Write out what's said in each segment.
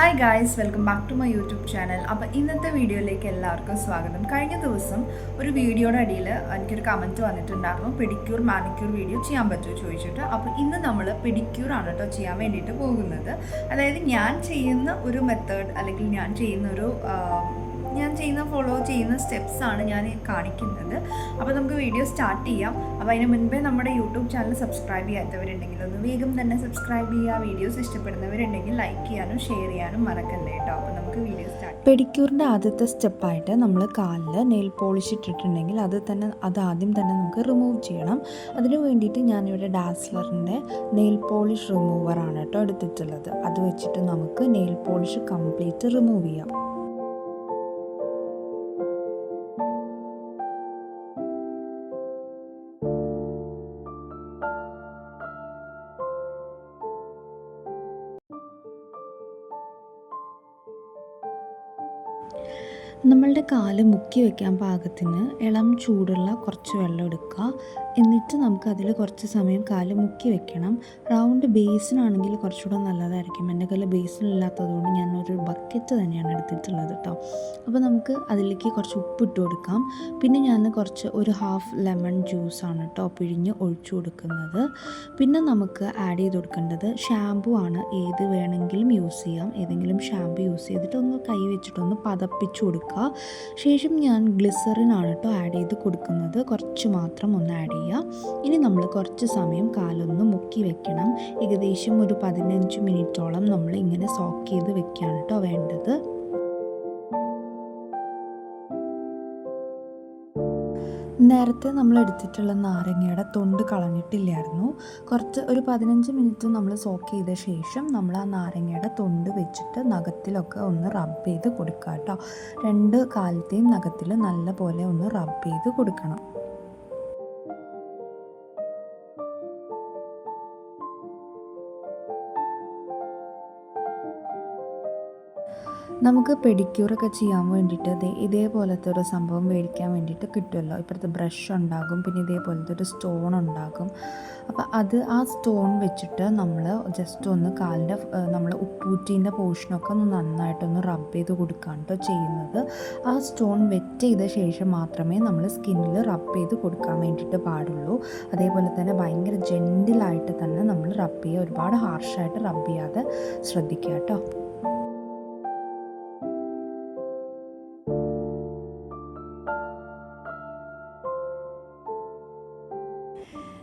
Hi guys welcome back to my YouTube channel അപ്പോൾ ഇന്നത്തെ വീഡിയോയിലേക്ക് എല്ലാവർക്കും സ്വാഗതം. കഴിഞ്ഞ ദിവസം ഒരു വീഡിയോയുടെ അടിയിൽ എനിക്കൊരു കമന്റ് വന്നിട്ടുണ്ടായിരുന്നു. പെഡിക്യൂർ മാനിക്യൂർ വീഡിയോ ചെയ്യാൻ പറ്റുമോ ചോദിച്ചിട്ട്. അപ്പോൾ ഇന്ന് നമ്മൾ പെഡിക്യൂർ ആണ് കേട്ടോ ചെയ്യാൻ വേണ്ടിയിട്ട് പോകുന്നത്. അതായത് ഞാൻ ചെയ്യുന്ന ഒരു മെത്തേഡ് അല്ലെങ്കിൽ ഞാൻ ചെയ്യുന്ന ഒരു ഞാൻ ചെയ്യുന്ന ഫോളോ ചെയ്യുന്ന സ്റ്റെപ്സ് ആണ് ഞാൻ കാണിക്കുന്നത്. അപ്പോൾ നമുക്ക് വീഡിയോ സ്റ്റാർട്ട് ചെയ്യാം. അപ്പോൾ അതിന് മുൻപേ നമ്മുടെ യൂട്യൂബ് ചാനൽ സബ്സ്ക്രൈബ് ചെയ്യാത്തവരുണ്ടെങ്കിൽ ഒന്ന് വേഗം തന്നെ സബ്സ്ക്രൈബ് ചെയ്യുക. വീഡിയോസ് ഇഷ്ടപ്പെടുന്നവരുണ്ടെങ്കിൽ ലൈക്ക് ചെയ്യാനും ഷെയർ ചെയ്യാനും മറക്കല്ലേ കേട്ടോ അപ്പോൾ നമുക്ക് വീഡിയോ സ്റ്റാർട്ട് പെഡിക്യൂറിന്റെ ആദ്യത്തെ സ്റ്റെപ്പായിട്ട് നമ്മൾ കാലിൽ നെയിൽ പോളിഷ് ഇട്ടിട്ടുണ്ടെങ്കിൽ അത് തന്നെ അത് ആദ്യം തന്നെ നമുക്ക് റിമൂവ് ചെയ്യണം. അതിന് വേണ്ടിയിട്ട് ഞാനിവിടെ ഡാസ്ലറിന്റെ നെയിൽ പോളിഷ് റിമൂവറാണ് കേട്ടോ എടുത്തിട്ടുള്ളത്. അത് വെച്ചിട്ട് നമുക്ക് നെയിൽ പോളിഷ് കംപ്ലീറ്റ് റിമൂവ് ചെയ്യാം. നമ്മളുടെ കാൽ മുക്കി വെക്കാൻ പാകത്തിന് ഇളം ചൂടുള്ള കുറച്ച് വെള്ളം എടുക്കുക. എന്നിട്ട് നമുക്ക് അതിൽ കുറച്ച് സമയം കാൽ മുക്കി വെക്കണം. റൗണ്ട് ബേസിനാണെങ്കിൽ കുറച്ചുകൂടെ നല്ലതായിരിക്കും. എന്റെ കയ്യിൽ ബേസിനില്ലാത്തതുകൊണ്ട് ഒരു ബക്കറ്റ് തന്നെയാണ് എടുത്തിട്ടുള്ളത് കേട്ടോ അപ്പോൾ നമുക്ക് അതിലേക്ക് കുറച്ച് ഉപ്പിട്ട് കൊടുക്കാം. പിന്നെ ഞാൻ കുറച്ച് ഒരു ഹാഫ് ലെമൺ ജ്യൂസാണ് കേട്ടോ പിഴിഞ്ഞ് ഒഴിച്ചു കൊടുക്കുന്നത്. പിന്നെ നമുക്ക് ആഡ് ചെയ്ത് കൊടുക്കേണ്ടത് ഷാമ്പു ആണ്. ഏത് വേണമെങ്കിലും യൂസ് ചെയ്യാം. ഏതെങ്കിലും ഷാമ്പു യൂസ് ചെയ്തിട്ട് ഒന്ന് കൈ വെച്ചിട്ടൊന്ന് പതപ്പിച്ചു കൊടുക്കുക. ശേഷം ഞാൻ ഗ്ലിസറിനാണ് കേട്ടോ ആഡ് ചെയ്ത് കൊടുക്കുന്നത്. കുറച്ച് മാത്രം ഒന്ന് ആഡ് ചെയ്യുക. ഇനി നമ്മൾ കുറച്ച് സമയം കാലൊന്ന് മുക്കി വെക്കണം. ഏകദേശം ഒരു പതിനഞ്ച് മിനിറ്റോളം നമ്മൾ ഇങ്ങനെ സോക്ക് ചെയ്ത് വെക്കുകയാണ് കേട്ടോ വേണ്ടത്. നേരത്തെ നമ്മൾ എടുത്തിട്ടുള്ള നാരങ്ങയുടെ തൊണ്ട് കളഞ്ഞിട്ടില്ലായിരുന്നു. കുറച്ച് ഒരു പതിനഞ്ച് മിനിറ്റ് നമ്മൾ സോക്ക് ചെയ്ത ശേഷം നമ്മൾ ആ നാരങ്ങയുടെ തൊണ്ട് വെച്ചിട്ട് നഖത്തിലൊക്കെ ഒന്ന് റബ്ബ് ചെയ്ത് കൊടുക്കുക കേട്ടോ രണ്ട് കാലത്തെയും നഖത്തിൽ നല്ലപോലെ ഒന്ന് റബ്ബ് ചെയ്ത് കൊടുക്കണം. നമുക്ക് പെഡിക്യൂറൊക്കെ ചെയ്യാൻ വേണ്ടിയിട്ട് ഇതേപോലത്തെ ഒരു സംഭവം മേടിക്കാൻ വേണ്ടിയിട്ട് കിട്ടുമല്ലോ. ഇപ്പോഴത്തെ ബ്രഷ് ഉണ്ടാകും പിന്നെ ഇതേപോലത്തെ ഒരു സ്റ്റോൺ ഉണ്ടാകും. അപ്പോൾ അത് ആ സ്റ്റോൺ വെച്ചിട്ട് നമ്മൾ ജസ്റ്റ് ഒന്ന് കാലിന്റെ നമ്മൾ ഉപ്പൂറ്റീന്റെ പോർഷനൊക്കെ ഒന്ന് നന്നായിട്ടൊന്ന് റബ്ബ് ചെയ്ത് കൊടുക്കുകയാണ് കേട്ടോ ചെയ്യുന്നത്. ആ സ്റ്റോൺ വെറ്റ് ചെയ്ത ശേഷം മാത്രമേ നമ്മൾ സ്കിന്നിൽ റബ്ബ് ചെയ്ത് കൊടുക്കാൻ വേണ്ടിയിട്ട് പാടുള്ളൂ. അതേപോലെ തന്നെ ഭയങ്കര ജെന്റിലായിട്ട് തന്നെ നമ്മൾ റബ്ബ് ചെയ്യുക. ഒരുപാട് ഹാർഷായിട്ട് റബ്ബ് ചെയ്യാതെ ശ്രദ്ധിക്കുക കേട്ടോ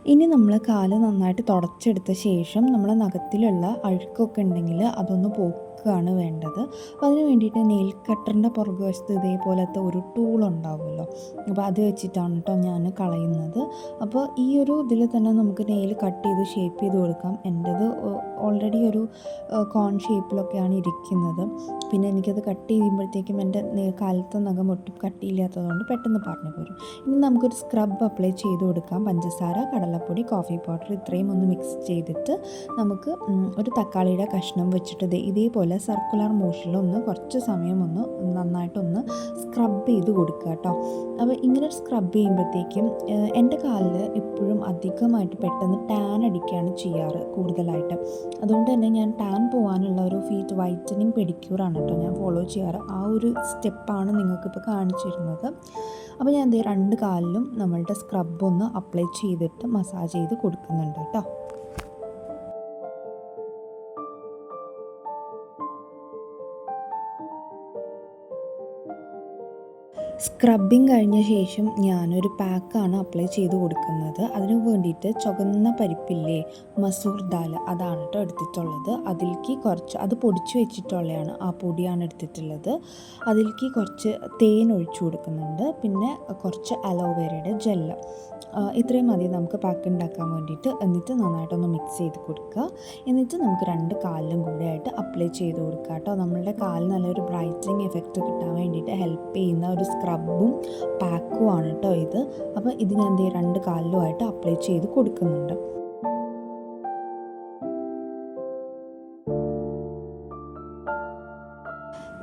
ഇനി നമ്മൾ കാൽ നന്നായിട്ട് തുടച്ചെടുത്ത ശേഷം നമ്മൾ നഖത്തിലുള്ള അഴുക്കൊക്കെ ഉണ്ടെങ്കിൽ അതൊന്ന് പോക്കുകയാണ് വേണ്ടത്. അപ്പോൾ അതിന് വേണ്ടിയിട്ട് നെയിൽ കട്ടറിന്റെ പുറകു വശത്ത് ഇതേപോലത്തെ ഒരു ടൂൾ ഉണ്ടാവുമല്ലോ. അപ്പോൾ അത് വെച്ചിട്ടാണ് കേട്ടോ ഞാൻ കളയുന്നത്. അപ്പോൾ ഈ ഒരു ഇതിൽ തന്നെ നമുക്ക് നെയിൽ കട്ട് ചെയ്ത് ഷേപ്പ് ചെയ്ത് കൊടുക്കാം. എന്റേത് ഓൾറെഡി ഒരു കോൺ ഷേപ്പിലൊക്കെയാണ് ഇരിക്കുന്നത്. പിന്നെ എനിക്കത് കട്ട് ചെയ്യുമ്പോഴത്തേക്കും എന്റെ കാലത്തെ നഖം ഒട്ടും കട്ടിയില്ലാത്തതുകൊണ്ട് പെട്ടെന്ന് പറഞ്ഞു പോരും. ഇനി നമുക്കൊരു സ്ക്രബ് അപ്ലൈ ചെയ്ത് കൊടുക്കാം. പഞ്ചസാര കടലപ്പൊടി കോഫി പൗഡർ ഇത്രയും ഒന്ന് മിക്സ് ചെയ്തിട്ട് നമുക്ക് ഒരു തക്കാളിയുടെ കഷ്ണം വെച്ചിട്ട് ദേ ഇതേപോലെ സർക്കുലർ മോഷനിലൊന്ന് കുറച്ച് സമയം ഒന്ന് നന്നായിട്ടൊന്ന് സ്ക്രബ് ചെയ്ത് കൊടുക്കുക കേട്ടോ അപ്പോൾ ഇങ്ങനെ സ്ക്രബ് ചെയ്യുമ്പോഴത്തേക്കും എന്റെ കാലിൽ എപ്പോഴും അധികമായിട്ട് പെട്ടെന്ന് ടാൻ അടിക്കുകയാണ് ചെയ്യാറ് കൂടുതലായിട്ട്. അതുകൊണ്ട് തന്നെ ഞാൻ ടാൻ പോകാനുള്ള ഒരു ഫീറ്റ് വൈറ്റനിങ് പെഡിക്യൂറാണ് കേട്ടോ ഞാൻ ഫോളോ ചെയ്യാറ്. ആ ഒരു സ്റ്റെപ്പാണ് നിങ്ങൾക്കിപ്പോൾ കാണിച്ചിരുന്നത് അപ്പോൾ ഞാൻ ദേ രണ്ട് കാലിലും നമ്മളുടെ സ്ക്രബ് ഒന്ന് അപ്ലൈ ചെയ്തിട്ട് മസാജ് ചെയ്ത് കൊടുക്കുന്നുണ്ട് കേട്ടോ സ്ക്രബിങ് കഴിഞ്ഞ ശേഷം ഞാനൊരു പാക്കാണ് അപ്ലൈ ചെയ്ത് കൊടുക്കുന്നത്. അതിന് വേണ്ടിയിട്ട് ചുവന്ന പരിപ്പില്ലേ മസൂർ ദാൽ അതാണ് കേട്ടോ എടുത്തിട്ടുള്ളത്. അതിലേക്ക് കുറച്ച് അത് പൊടിച്ച് വെച്ചിട്ടുള്ളതാണ് ആ പൊടിയാണ് എടുത്തിട്ടുള്ളത്. അതിലേക്ക് കുറച്ച് തേൻ ഒഴിച്ചു കൊടുക്കുന്നുണ്ട്. പിന്നെ കുറച്ച് അലോവേരയുടെ ജെല്ല്. ഇത്രയും മതി നമുക്ക് പാക്ക് ഉണ്ടാക്കാൻ വേണ്ടിയിട്ട്. എന്നിട്ട് നന്നായിട്ടൊന്ന് മിക്സ് ചെയ്ത് കൊടുക്കുക. എന്നിട്ട് നമുക്ക് രണ്ട് കാലിലും കൂടെ ആയിട്ട് അപ്ലൈ ചെയ്ത് കൊടുക്കുക കേട്ടോ നമ്മളുടെ കാലിൽ നല്ലൊരു ബ്രൈറ്റനിങ് എഫക്റ്റ് കിട്ടാൻ വേണ്ടിയിട്ട് ഹെൽപ്പ് ചെയ്യുന്ന ഒരു സ്ക്രബും പാക്കും ആണ് കേട്ടോ ഇത്. അപ്പോൾ ഇത് ഞാൻ ദേ രണ്ട് കാലിലുമായിട്ട് അപ്ലൈ ചെയ്ത് കൊടുക്കുന്നുണ്ട്.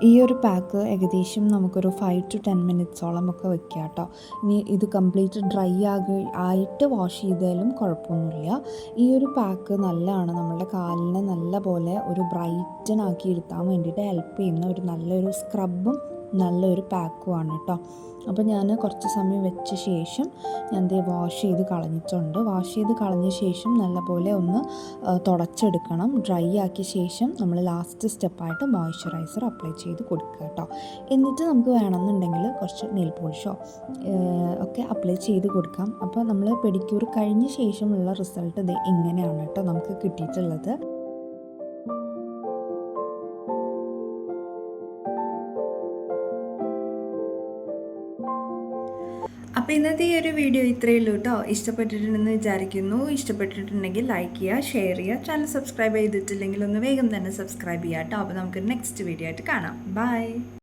ഈ ഒരു പാക്ക് ഏകദേശം നമുക്കൊരു ഫൈവ് ടു ടെൻ മിനിറ്റ്സോളം ഒക്കെ വെക്കുക കേട്ടോ ഇനി ഇത് കംപ്ലീറ്റ് ഡ്രൈ ആകി ആയിട്ട് വാഷ് ചെയ്താലും കുഴപ്പമൊന്നുമില്ല. ഈ ഒരു പാക്ക് നല്ലതാണ്. നമ്മുടെ കാലിനെ നല്ല പോലെ ഒരു ബ്രൈറ്റൻ ആക്കി ഇരുത്താൻ വേണ്ടിയിട്ട് ഹെൽപ്പ് ചെയ്യുന്ന ഒരു നല്ലൊരു സ്ക്രബും നല്ലൊരു പാക്കുമാണ് കേട്ടോ അപ്പോൾ ഞാൻ കുറച്ച് സമയം വെച്ച ശേഷം ഞാൻ ദേ വാഷ് ചെയ്ത് കളഞ്ഞിട്ടുണ്ട്. വാഷ് ചെയ്ത് കളഞ്ഞ ശേഷം നല്ലപോലെ ഒന്ന് തുടച്ചെടുക്കണം. ഡ്രൈ ആക്കിയ ശേഷം നമ്മൾ ലാസ്റ്റ് സ്റ്റെപ്പായിട്ട് മോയ്സ്ചറൈസർ അപ്ലൈ ചെയ്ത് കൊടുക്കുക കേട്ടോ എന്നിട്ട് നമുക്ക് വേണമെന്നുണ്ടെങ്കിൽ കുറച്ച് നെയിൽ പോളിഷോ ഒക്കെ അപ്ലൈ ചെയ്ത് കൊടുക്കാം. അപ്പോൾ നമ്മൾ പെഡിക്യൂർ കഴിഞ്ഞ ശേഷമുള്ള റിസൾട്ട് ഇത് ഇങ്ങനെയാണ് കേട്ടോ നമുക്ക് കിട്ടിയിട്ടുള്ളത്. അപ്പോൾ ഇന്നത്തെ ഈ ഒരു വീഡിയോ ഇത്രയേ ഉള്ളൂ കേട്ടോ ഇഷ്ടപ്പെട്ടിട്ടുണ്ടെന്ന് വിചാരിക്കുന്നു. ഇഷ്ടപ്പെട്ടിട്ടുണ്ടെങ്കിൽ ലൈക്ക് ചെയ്യുക ഷെയർ ചെയ്യുക. ചാനൽ സബ്സ്ക്രൈബ് ചെയ്തിട്ടില്ലെങ്കിൽ ഒന്ന് വേഗം തന്നെ സബ്സ്ക്രൈബ് ചെയ്യുക കേട്ടോ അപ്പോൾ നമുക്ക് നെക്സ്റ്റ് വീഡിയോ ആയിട്ട് കാണാം. ബൈ